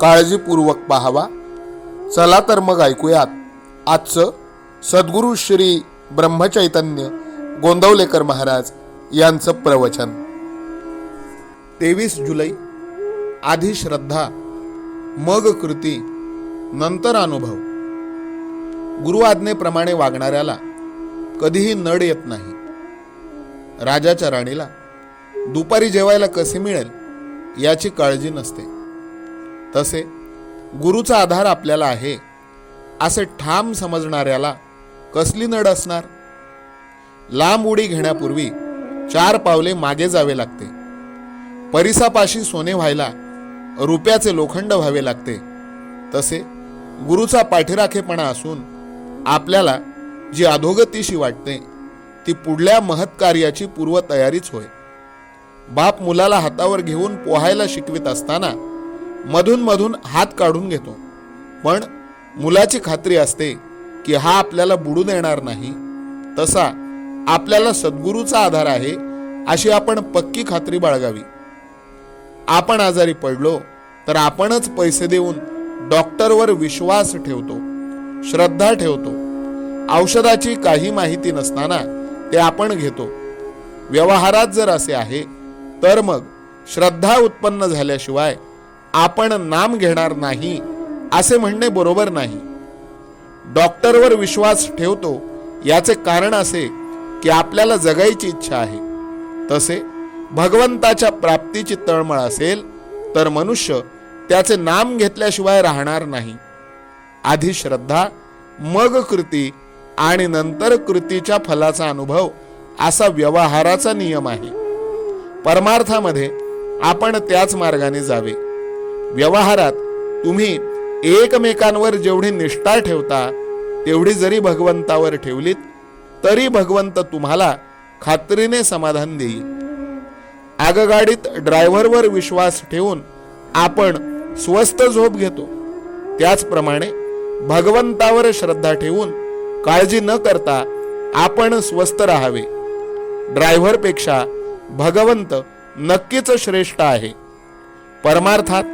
काळजीपूर्वक पाहावा. चला तर मग ऐकूयात. आजचं सद्गुरू श्री ब्रह्मचैतन्य गोंदवलेकर महाराज यांचं प्रवचन. तेवीस जुलै आधी श्रद्धा मग कृती नंतर अनुभव. गुरु आज्ञेप्रमाणे वागणाऱ्याला कधीही नड येत नाही. राजाच्या राणीला दुपारी जेवायला कसे मिळेल याची काळजी नसते. तसे गुरुचा आधार आपल्याला आहे असे ठाम समजणाऱ्याला कसली नड असणार? लांब उडी घेण्यापूर्वी चार पावले मागे जावे लागते. परिसापाशी सोने व्हायला रुपयाचे लोखंड व्हावे लागते. तसे गुरुचा पाठीराखेपणा असून आपल्याला जी अधोगतीशी वाटते ती पुढल्या महत्कार्याची पूर्वतयारीच होय. बाप मुलाला हातावर घेऊन पोहायला शिकवित असताना मधून मधून हात काढून घेतो. पण मुलाची खात्री असते की हा आपल्याला बुडू देणार नाही. तसा आपल्याला सद्गुरूचा आधार आहे अशी आपण पक्की खात्री बाळगावी. आपण आजारी पडलो तर आपणच पैसे देऊन डॉक्टरवर विश्वास ठेवतो श्रद्धा ठेवतो. औषधाची काही माहिती नसताना ते आपण घेतो. व्यवहारात जर असे आहे तर मग श्रद्धा उत्पन्न झाल्याशिवाय आपण नाम घेणार नाही असे म्हणणे बरोबर नाही. डॉक्टरवर विश्वास ठेवतो याचे कारण असे की आपल्याला जगायची इच्छा आहे. तसे भगवंताच्या प्राप्तीची तळमळ असेल तर मनुष्य त्याचे नाम घेतल्याशिवाय राहणार नाही. आधी श्रद्धा मग कृती आणि नंतर कृतीच्या फलाचा अनुभव असा व्यवहाराचा नियम आहे. परमार्थामध्ये आपण त्याच मार्गाने जावे. व्यवहारात तुम्ही एकमेकांवर जेवढी निष्ठा ठेवता तेवढी जरी भगवंतावर ठेवलीत तरी भगवंत तुम्हाला खात्रीने समाधान देईल. आगगाडीत ड्रायव्हरवर विश्वास ठेवून आपण स्वस्त झोप घेतो. त्याचप्रमाणे भगवंतावर श्रद्धा ठेवून काळजी न करता आपण स्वस्त राहावे. ड्रायव्हरपेक्षा भगवंत नक्कीच श्रेष्ठ आहे. परमार्थात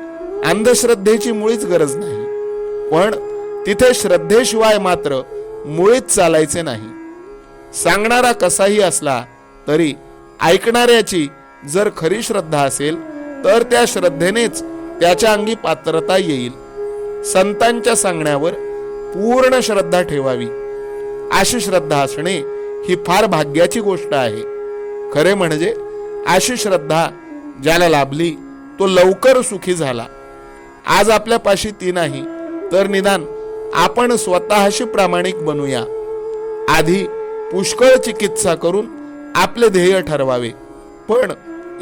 अंधश्रद्धेची मुळीच गरज नाही. पण तिथे श्रद्धेशिवाय मात्र मुळीच चालायचे नाही. सांगणारा कसाही असला तरी ऐकणाऱ्याची जर खरी श्रद्धा असेल तर त्या श्रद्धेनेच त्याच्या अंगी पात्रता येईल. संतांच्या सांगण्यावर पूर्ण श्रद्धा ठेवावी. अशी श्रद्धा असणे ही फार भाग्याची गोष्ट आहे. खरे म्हणजे अशी श्रद्धा ज्याला लाभली तो लवकर सुखी झाला. आज आपल्यापाशी ती नाही. तर निदान आपण स्वतःशी प्रामाणिक बनूया. आधी पुष्कळ चिकित्सा करून आपले ध्येय ठरवावे. पण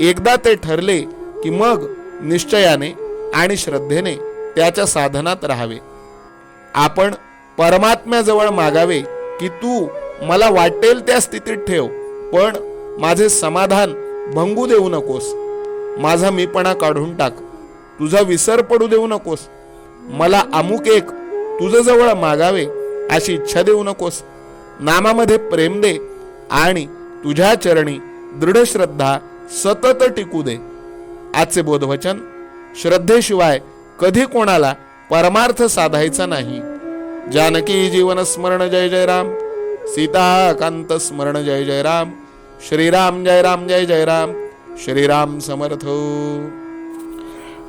एकदा ते ठरले की मग निश्चयाने आणि श्रद्धेने त्याच्या साधनात राहावे. आपण परमात्म्याजवळ मागावे की तू मला वाटेल त्या स्थितीत ठेव पण माझे समाधान भंगू देऊ नकोस. माझा मीपणा काढून टाक. तुझा विसर पडू देऊ नकोस. मला अमुक एक तुझं जवळ मागावे अशी इच्छा देऊ नकोस. नामामध्ये प्रेम दे आणि तुझ्या चरणी दृढ श्रद्धा सतत टिकू दे. आजचे बोधवचन श्रद्धेशिवाय कधी कोणाला परमार्थ साधायचा नाही. जानकी जीवन स्मरण जय जय राम. सीताकांत स्मरण जय जय राम. श्रीराम जय राम जय जय राम. श्रीराम समर्थ.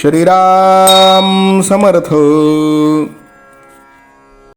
श्रीराम समर्थ।